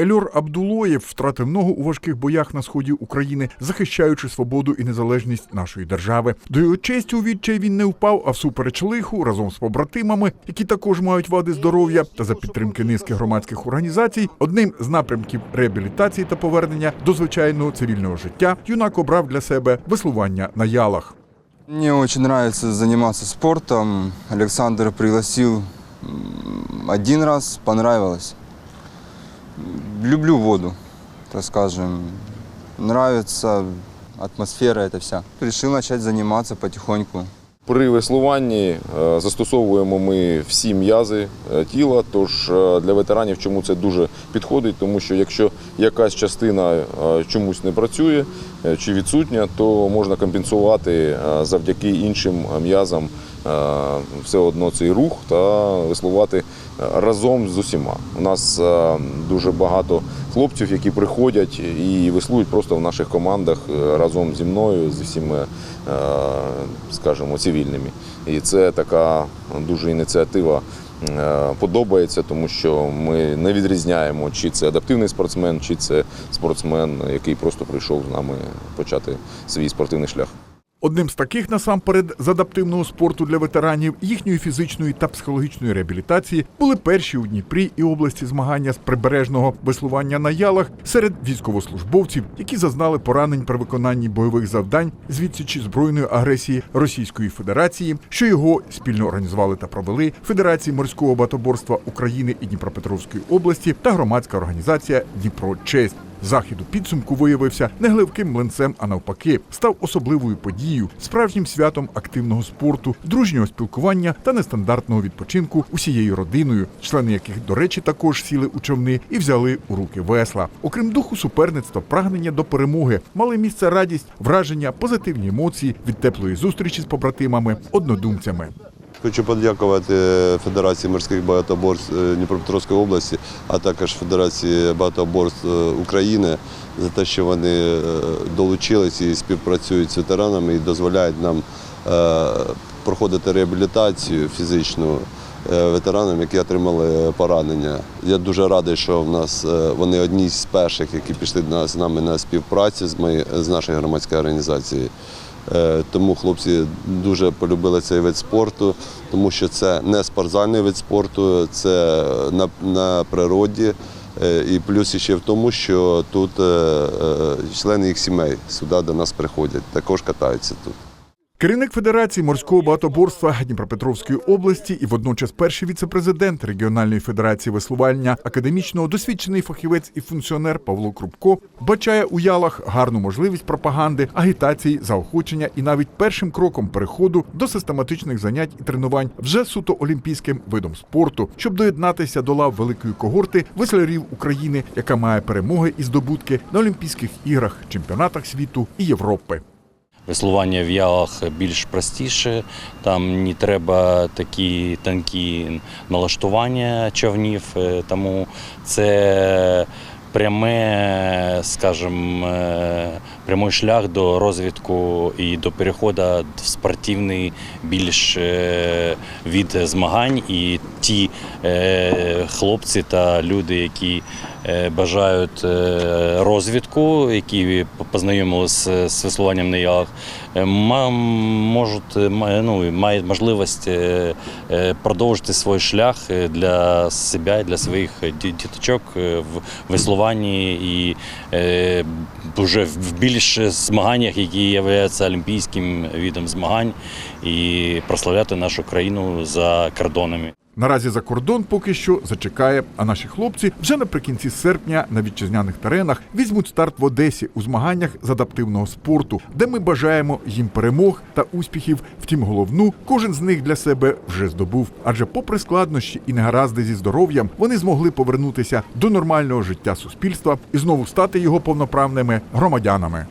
Ельор Абдулоєв втратив ногу у важких боях на сході України, захищаючи свободу і незалежність нашої держави. До його честі у відчай він не впав, а всупереч лиху разом з побратимами, які також мають вади здоров'я, та за підтримки низки громадських організацій, одним з напрямків реабілітації та повернення до звичайного цивільного життя юнак обрав для себе веслування на ялах. Мне очень нравится заниматься спортом. Александр пригласил м, один раз, понравилось. Люблю воду, так скажем. Нравится атмосфера эта вся. Решил начать заниматься потихоньку. При веслуванні е, застосовуємо ми всі м'язи е, тіла. Тож е, для ветеранів чому це дуже підходить, тому що якщо якась частина чомусь не працює чи відсутня, то можна компенсувати завдяки іншим м'язам все одно цей рух та веслувати разом з усіма. У нас дуже багато хлопців, які приходять і веслують просто в наших командах разом зі мною, з усіма, е, скажімо, цивільними. І це така дуже ініціатива е, подобається, тому що ми не відрізняємо, чи це адаптивний спортсмен, чи це спортсмен, який просто прийшов з нами почати свій спортивний шлях. Одним з таких насамперед з адаптивного спорту для ветеранів їхньої фізичної та психологічної реабілітації були перші у Дніпрі і області змагання з прибережного веслування на ялах серед військовослужбовців, які зазнали поранень при виконанні бойових завдань з відсічі збройної агресії Російської Федерації, що його спільно організували та провели Федерації морського батоборства України і Дніпропетровської області та громадська організація Дніпро Честь. Захід у підсумку виявився не гливким млинцем, а навпаки, став особливою подією, справжнім святом активного спорту, дружнього спілкування та нестандартного відпочинку усією родиною, члени яких, до речі, також сіли у човни і взяли у руки весла. Окрім духу суперництва, прагнення до перемоги, мали місце радість, враження, позитивні емоції від теплої зустрічі з побратимами, однодумцями. Хочу подякувати Федерації морських багатоборств е, Дніпропетровської області, а також Федерації багатоборств е, України за те, що вони е, долучились і співпрацюють з ветеранами і дозволяють нам проходити реабілітацію фізичну ветеранам, які отримали поранення. Я дуже радий, що в нас вони одні з перших, які пішли з нами на співпрацю з нашої громадської організації. Е, Тому хлопці дуже полюбили цей вид спорту, тому що це не спортзальний вид спорту, це на, на природі. Е, І плюс ще в тому, що тут е, члени їх сімей сюди до нас приходять, також катаються тут. Керівник Федерації морського багатоборства Дніпропетровської області і водночас перший віцепрезидент регіональної федерації веслування, академічного досвідчений фахівець і функціонер Павло Крупко бачає у ялах гарну можливість пропаганди, агітації, заохочення і навіть першим кроком переходу до систематичних занять і тренувань вже суто олімпійським видом спорту, щоб доєднатися до лав великої когорти веслярів України, яка має перемоги і здобутки на Олімпійських іграх, чемпіонатах світу і Європи. Веслування в ялах більш простіше, там не треба такі тонкі налаштування човнів, е, тому це пряме, скажімо, е, прямий шлях до розвитку і до переходу в спортивний більш е, від змагань. І ті е, хлопці та люди, які е, бажають е, розвитку, які познайомилися з веслуванням на ялах, можуть ну, мають можливість продовжити свій шлях для себе, і для своїх діточок в веслуванні і вже в більш змаганнях, які являються олімпійським видом змагань, і прославляти нашу країну за кордонами. Наразі за кордон поки що зачекає, а наші хлопці вже наприкінці серпня на вітчизняних теренах візьмуть старт в Одесі у змаганнях з адаптивного спорту, де ми бажаємо їм перемог та успіхів. Втім, головну кожен з них для себе вже здобув. Адже, попри складнощі і негаразди зі здоров'ям, вони змогли повернутися до нормального життя суспільства і знову стати його повноправними громадянами.